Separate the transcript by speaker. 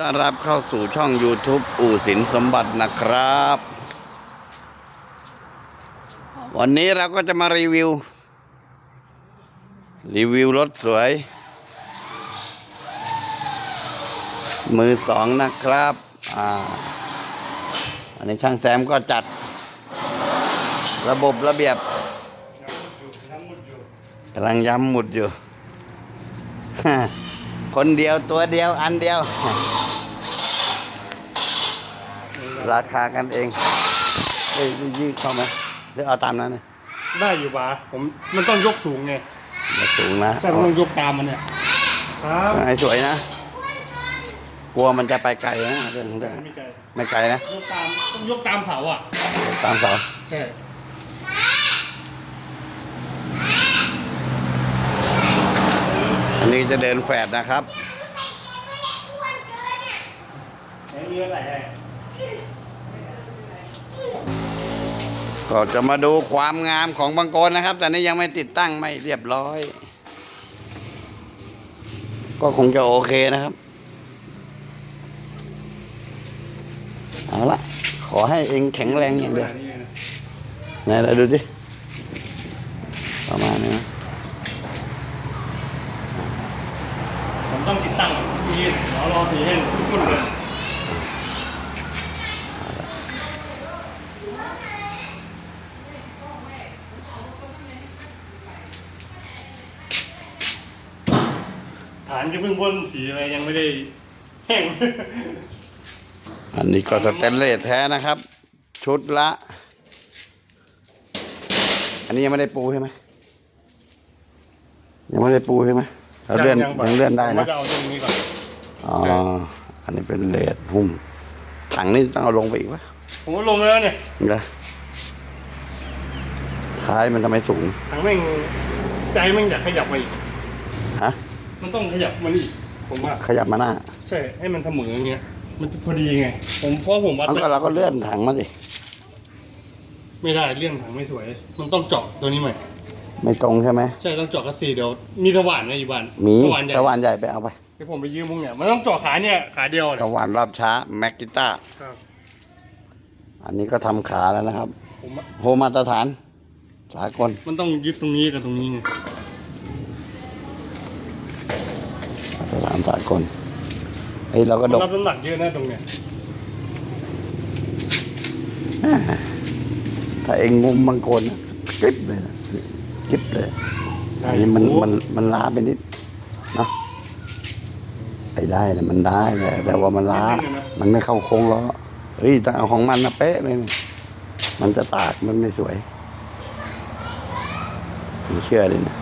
Speaker 1: ต้อนรับเข้าสู่ช่อง YouTube อู่สินสมบัตินะครับ วันนี้เราก็จะมารีวิว รีวิวรถสวย มือสองนะครับอ่าอันนี้ช่างแซมก็จัด ระบบระเบียบกำลังย้ำหมุดอยู่ คนเดียวตัวเดียวอันเดียว ราคากันเองเอ้ยยืดเข้าไหมหรือเอาตามนั้นนะ
Speaker 2: ได้อยู่ปะผมมันต้องยกสูงไง
Speaker 1: อย่าสูงนะ
Speaker 2: ใช่มันต้องยกตามมันเนี่ยครับ
Speaker 1: เอาให้สวยนะ กลัวมันจะไปไกลนะเรื่องของเรื่อง
Speaker 2: ไม่ไกล
Speaker 1: ไม่ไกลนะ
Speaker 2: ยกตามต้องยกตามเสาอะ
Speaker 1: ตามเสา
Speaker 2: ใช่
Speaker 1: อันนี้จะเดินแฝดนะครับ
Speaker 2: ไหนเรือไหลไอ้
Speaker 1: ก็จะมาดูความงามของบางโกนนะครับ แต่นี่ยังไม่ติดตั้งไม่เรียบร้อย ก็คงจะโอเคนะครับเอาละขอให้เองแข็งแรงอย่างเดียวไหนเราดูดิประมาณนี้นะ
Speaker 2: ผมต้องติดตั้งทีเดี๋ยวรอสีให้ทุกคนเลย ฐานจะเพิ่งพ่นสีอะไรยังไม่ได้แห้ง
Speaker 1: อันนี้ก็สแตนเลสแท้นะครับ ชุดละ อันนี้ยังไม่ได้ปูใช่ไหมยังไม่ได้ปูใช่ไหมเราเลื่อนยังเลื่อนได้
Speaker 2: ผม
Speaker 1: นะ
Speaker 2: ว่าจะเอาตรงนี้ก่อน
Speaker 1: อ๋ออันนี้เป็นเลสหุ้มถังนี่ต้องเอาลงไปอีกวะ
Speaker 2: ผมก็ลงแล้วเนี่ย
Speaker 1: นี่ละท้ายมันทำไมสูง
Speaker 2: ถังแม่งใจแม่งอยากขยับมาอีก
Speaker 1: ฮะ
Speaker 2: มันต้องขยับมันอีกผมว่า
Speaker 1: ขยับมาหน้า
Speaker 2: ใช่ให้มันเสมออย่างเงี้ย มันจะพอดีไง ผมเพราะผมวัด
Speaker 1: แล้วก็เราก็เลื่อนถังมาดิ
Speaker 2: ไม่ได้เรื่องถังไม่สวย มันต้องเจาะตัวนี้ใหม่
Speaker 1: ไม่ตรงใช่ไหม
Speaker 2: ใช่ต้องเจาะกระสีเดี๋ยวมีสว่านไหมอยู่บ้าน
Speaker 1: มี
Speaker 2: สว่านใหญ่
Speaker 1: ตะวันใหญ่ไปเอาไป
Speaker 2: เดี๋ยวผมไปยืมพวกเนี่ยมันต้องเจาะขาเนี่ยขาเดียว
Speaker 1: ตะ
Speaker 2: เนี่ย
Speaker 1: วันรอบช้าแม็กกิต้า
Speaker 2: ครับ
Speaker 1: อันนี้ก็ทำขาแล้วนะครับ
Speaker 2: ผมว่า
Speaker 1: โฮมาตรฐาน สากล
Speaker 2: มันต้องยึดตรงนี้กับตรงนี้ไง
Speaker 1: มา ตรฐานสากลเฮ้ยเราก็
Speaker 2: มัน
Speaker 1: ดก
Speaker 2: รับน้ำหนักเยอะนะตรงเนี้ย
Speaker 1: ถ้าเองงุมบางคนนะกริบเลยนะกริบเลยอันนี้มันมันมันล้าไปนิดเนาะไปได้นะมันได้แหละแต่ว่ามันล้า มันไม่เข้าโค้งล้อเฮ้ยต้องเอาของมันนะเป๊ะเลยนะมันจะตากมันไม่สวยไม่เชื่อเลยนะ